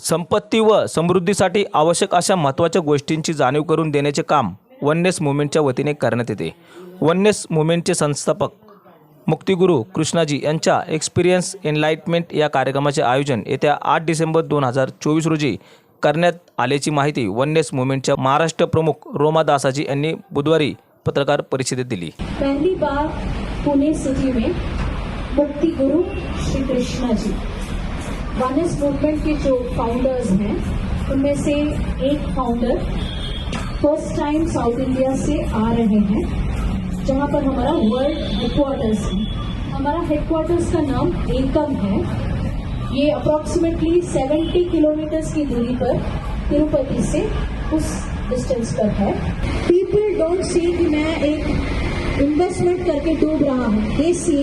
संपत्ती व समृद्धीसाठी आवश्यक अशा महत्त्वाच्या गोष्टींची जाणीव करून देण्याचे काम वननेस मुवमेंटच्या वतीने करण्यात येते. वननेस मुवमेंटचे संस्थापक मुक्तिगुरू कृष्णाजी यांच्या एक्सपिरियन्स एनलाइटमेंट या कार्यक्रमाचे आयोजन येत्या आठ डिसेंबर दोन हजार चोवीस रोजी करण्यात आल्याची माहिती वननेस मुवमेंटच्या महाराष्ट्र प्रमुख रोमा दासाजी यांनी बुधवारी पत्रकार परिषदेत दिली. पहली बार पुणे सिटी में मुक्ति गुरु श्री कृष्णाजी. जी वानस मूवमेंट के जो फाउंडर्स हैं, उनमें से एक founder first time south India से आ रहे हैं, जहाँ पर हमारा वर्ल्ड हेडक्वार्टर्स है। हमारा हेडक्वार्टर्स का नाम एकम है। ये अप्रोक्सीमेटली 70 किलोमीटर्स की दूरी पर तिरुपति से उस डिस्टेंस पर है। पीपल डोंट सी कि मैं एक इन्वेस्टमेंट करके डूब रहा हूँ। They see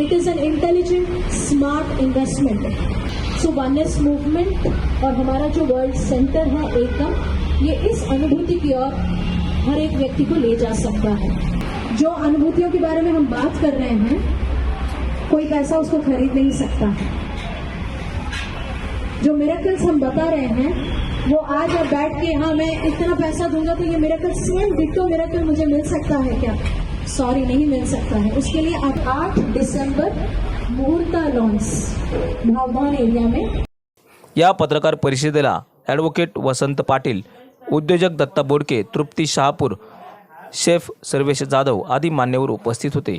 it is an intelligent smart investment so oneness movement और हमारा जो वर्ल्ड सेंटर है एकम ये इस अनुभूति की ओर हर एक व्यक्ति को ले जा सकता है। जो अनुभूतियों के बारे में हम बात कर रहे हैं, कोई पैसा उसको खरीद नहीं सकता। जो मेरेकल्स हम बता रहे हैं, वो आज आप बैठ के हाँ मैं इतना पैसा दूँगा तो ये मेरेकल सेम डिट्टो मेरेकल मुझे मिल सकता है क्या? सॉरी नहीं मिल सकता है। उसके लिए आप आठ दिसंबर लॉन्स एरिया में या पत्रकार परिषदेला ॲडव्होकेट वसंत पाटील उद्योजक दत्ता बोडके तृप्ती शहापूर शेफ सर्वेश जाधव आदी मान्यवर उपस्थित होते.